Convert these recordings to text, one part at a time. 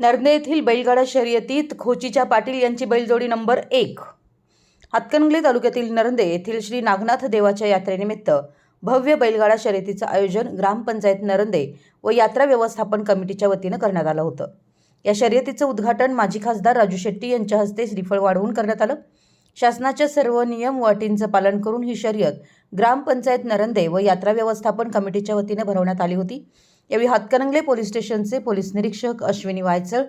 नरदे येथील बैलगाडा शर्यतीत खोचीच्या पाटील यांची बैलजोडी नंबर एक. हातकणंगले तालुक्यातील नरंदे येथील श्री नागनाथ देवाच्या यात्रेनिमित्त भव्य बैलगाडा शर्यतीचं आयोजन ग्रामपंचायत नरंदे व यात्रा व्यवस्थापन कमिटीच्या वतीनं करण्यात आलं होतं. या शर्यतीचं उद्घाटन माजी खासदार राजू शेट्टी यांच्या हस्ते श्रीफळ वाढवून करण्यात आलं. शासनाच्या सर्व नियम व अटींचं पालन करून ही शर्यत ग्रामपंचायत नरंदे व यात्रा व्यवस्थापन कमिटीच्या वतीने भरवण्यात आली होती. यावेळी हातकणंगले पोलीस स्टेशनचे पोलीस निरीक्षक अश्विनी वायचळ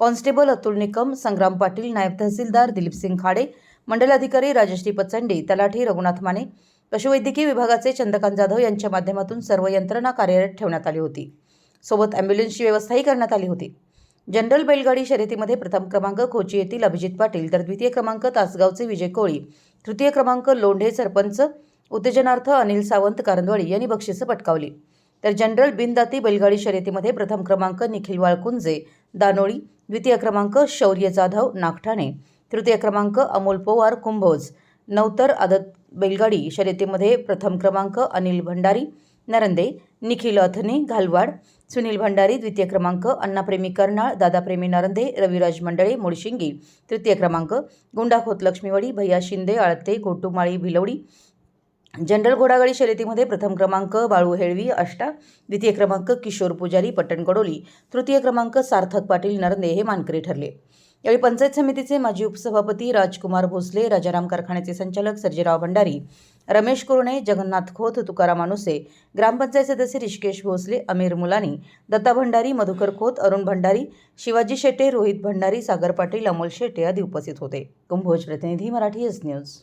कॉन्स्टेबल अतुल निकम संग्राम पाटील नायब तहसीलदार दिलीपसिंग खाडे मंडल अधिकारी राजश्री पचंडी तलाठी रघुनाथ माने पशुवैद्यकीय विभागाचे चंद्रकांत जाधव यांच्या माध्यमातून सर्व यंत्रणा कार्यरत ठेवण्यात आली होती. सोबत ॲम्ब्युलन्सची व्यवस्थाही करण्यात आली होती. जनरल बैलगाडी शर्यतीमध्ये प्रथम क्रमांक खोची येथील अभिजित पाटील तर द्वितीय क्रमांक तासगावचे विजय कोळी तृतीय क्रमांक लोंढे सरपंच उत्तेजनार्थ अनिल सावंत कारंदवाडी यांनी बक्षिसं पटकावली. तर जनरल बिनदाती बैलगाडी शर्यतीमध्ये प्रथम क्रमांक निखिल वाळकुंजे दानोळी द्वितीय क्रमांक शौर्य जाधव नागठाणे तृतीय क्रमांक अमोल पोवार कुंभोज नवतर आदत बैलगाडी शर्यतीमध्ये प्रथम क्रमांक अनिल भंडारी नरंदे निखिल अथने घालवाड सुनील भंडारी द्वितीय क्रमांक अण्णाप्रेमी कर्नाळ दादाप्रेमी नरंदे रविराज मंडळे मुळशिंगी तृतीय क्रमांक गुंडाखोत लक्ष्मीवडी भैया शिंदे आळते गोटुमाळी भिलवडी जनरल घोडागाडी शर्यतीमध्ये प्रथम क्रमांक बाळू हेळवी अष्टा द्वितीय क्रमांक किशोर पुजारी पट्टणकडोली तृतीय क्रमांक सार्थक पाटील नरंदे हे मानकरी ठरले. यावेळी पंचायत समितीचे माजी उपसभापती राजकुमार भोसले राजाराम कारखान्याचे संचालक सर्जेराव भंडारी रमेश कुरणे जगन्नाथ खोत तुकाराम अनुसे ग्रामपंचायत सदस्य ऋषिकेश भोसले अमीर मुलानी दत्ता भंडारी मधुकर खोत अरुण भंडारी शिवाजी शेटे रोहित भंडारी सागर पाटील अमोल शेटे आदी उपस्थित होते. कुंभोज प्रतिनिधी मराठी एस न्यूज.